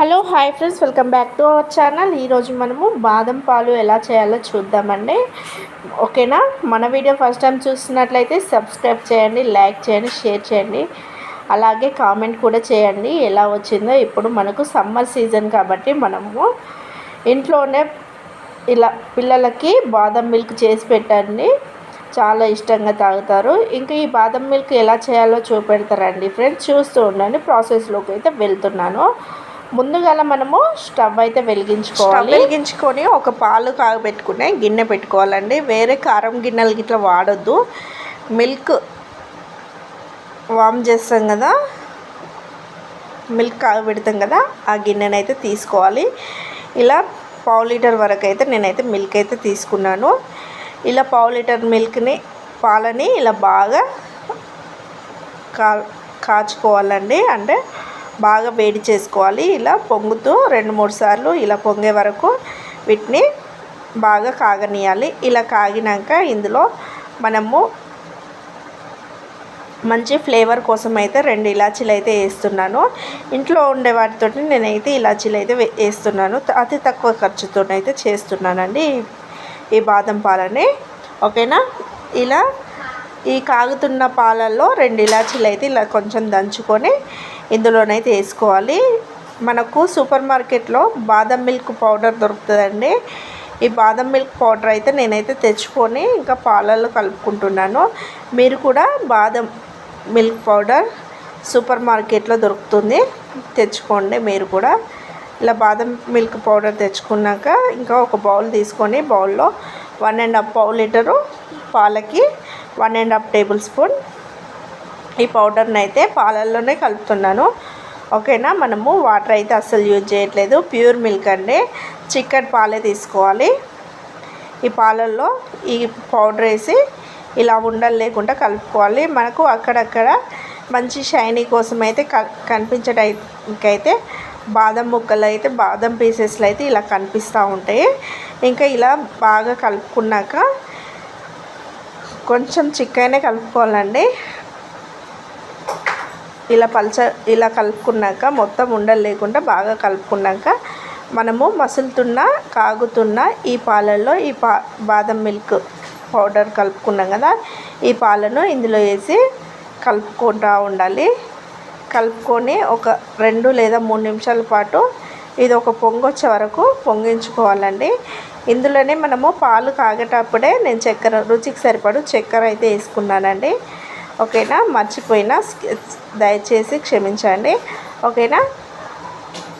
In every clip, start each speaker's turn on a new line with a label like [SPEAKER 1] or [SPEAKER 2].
[SPEAKER 1] Hello hi friends welcome back to our channel. ఈరోజు మనము బాదం పాలు ఎలా చేయాలో చూద్దామండి. ఓకేనా? మన వీడియో ఫస్ట్ టైం చూస్తున్నట్లయితే సబ్స్క్రైబ్ చేయండి లైక్ చేయండి షేర్ చేయండి. అలాగే కామెంట్ కూడా చేయండి ఎలా వచ్చిందో. ఇప్పుడు మనకు సమ్మర్ సీజన్ కాబట్టి మనము ఇంట్లోనే ఇలా పిల్లలకి బాదం మిల్క్ చేసి పెట్టండి. చాలా ఇష్టంగా తాగుతారు. ఇంకా ఈ బాదం మిల్క్ ఎలా చేయాలో చూపెడతారండి ఫ్రెండ్స్. చూస్తూ ఉండండి. ప్రాసెస్లోకి అయితే వెళ్తున్నాను. ముందుగా మనము స్టవ్ అయితే వెలిగించుకోవాలి. వెలిగించుకొని ఒక పాలు కాగబెట్టుకునే గిన్నె పెట్టుకోవాలండి. వేరే కారం గిన్నెలు గిట్లా వాడొద్దు. మిల్క్ వామ్ చేస్తాం కదా? మిల్క్ కాగబెడతాం కదా? ఆ గిన్నెనైతే అయితే తీసుకోవాలి. ఇలా పావు లీటర్ వరకు అయితే నేనైతే మిల్క్ అయితే తీసుకున్నాను. ఇలా పావు లీటర్ మిల్క్ని పాలని ఇలా బాగా కా కాచుకోవాలండి. అంటే బాగా వేడి చేసుకోవాలి. ఇలా పొంగుతూ రెండు మూడు సార్లు ఇలా పొంగే వరకు వీటిని బాగా కాగనీయాలి. ఇలా కాగినాక ఇందులో మనము మంచి ఫ్లేవర్ కోసం అయితే రెండు ఇలాచీలు అయితే వేస్తున్నాను. ఇంట్లో ఉండే వాటితో నేనైతే ఇలాచీలు అయితే వేస్తున్నాను. అతి తక్కువ ఖర్చుతో అయితే చేస్తున్నానండి ఈ బాదం పాలని. ఓకేనా? ఇలా ఈ కాగుతున్న పాలల్లో రెండు ఇలాచీలు అయితే ఇలా కొంచెం దంచుకొని ఇందులోనైతే వేసుకోవాలి. మనకు సూపర్ మార్కెట్లో బాదం మిల్క్ పౌడర్ దొరుకుతుందండి. ఈ బాదం మిల్క్ పౌడర్ అయితే నేనైతే తెచ్చుకొని ఇంకా పాలల్లో కలుపుకుంటున్నాను. మీరు కూడా బాదం మిల్క్ పౌడర్ సూపర్ మార్కెట్లో దొరుకుతుంది. తెచ్చుకోండి మీరు కూడా. ఇలా బాదం మిల్క్ పౌడర్ తెచ్చుకున్నాక ఇంకా ఒక బౌల్ తీసుకొని బౌల్లో వన్ అండ్ హాఫ్ పావు లీటరు పాలకి one and half tablespoon ఈ పౌడర్ని అయితే పాలల్లోనే కలుపుతున్నాను. ఓకేనా? మనము వాటర్ అయితే అస్సలు యూజ్ చేయట్లేదు. ప్యూర్ మిల్క్ అండి. చిక్కటి పాలే తీసుకోవాలి. ఈ పాలల్లో ఈ పౌడర్ వేసి ఇలా ఉండలు లేకుండా కలుపుకోవాలి. మనకు అక్కడక్కడ మంచి షైనీ కోసం అయితే కనిపించడానికైతే బాదం ముక్కలు అయితే బాదం పీసెస్లు అయితే ఇలా కనిపిస్తూ ఉంటాయి. ఇంకా ఇలా బాగా కలుపుకున్నాక కొంచెం చిక్కనే కలుపుకోవాలండి. ఇలా పల్చ ఇలా కలుపుకున్నాక మొత్తం ఉండలు లేకుండా బాగా కలుపుకున్నాక మనము మసులుతున్న కాగుతున్న ఈ పాలల్లో ఈ పా బాదం మిల్క్ పౌడర్ కలుపుకున్నాం కదా. ఈ పాలను ఇందులో వేసి కలుపుకుంటూ ఉండాలి. కలుపుకొని ఒక రెండు లేదా మూడు నిమిషాల పాటు ఇది ఒక పొంగు వచ్చే వరకు పొంగించుకోవాలండి. ఇందులోనే మనము పాలు కాగేటప్పుడే నేను చక్కెర రుచికి సరిపడు చక్కెర అయితే వేసుకున్నానండి. ఓకేనా? మర్చిపోయినా దయచేసి క్షమించండి. ఓకేనా?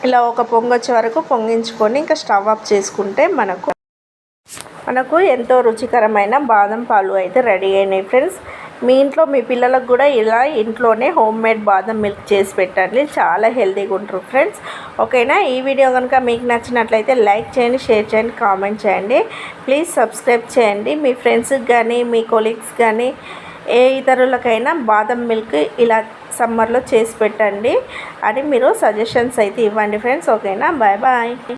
[SPEAKER 1] ఇలా ఒక పొంగొచ్చే వరకు పొంగించుకొని ఇంకా స్టవ్ ఆఫ్ చేసుకుంటే మనకు మనకు ఎంతో రుచికరమైన బాదం పాలు అయితే రెడీ అయినాయి ఫ్రెండ్స్. మీ ఇంట్లో మీ పిల్లలకు కూడా ఇలా ఇంట్లోనే హోమ్ మేడ్ బాదం మిల్క్ చేసి పెట్టండి. చాలా హెల్తీగా ఉంటారు ఫ్రెండ్స్. ఓకేనా? ఈ వీడియో కనుక మీకు నచ్చినట్లయితే లైక్ చేయండి షేర్ చేయండి కామెంట్ చేయండి. ప్లీజ్ సబ్స్క్రైబ్ చేయండి. మీ ఫ్రెండ్స్కి కానీ మీ కొలీగ్స్ కానీ ఏ ఇతరులకైనా బాదం మిల్క్ ఇలా సమ్మర్లో చేసి పెట్టండి అని మీరు సజెషన్స్ అయితే ఇవ్వండి ఫ్రెండ్స్ ఓకేనా? Bye bye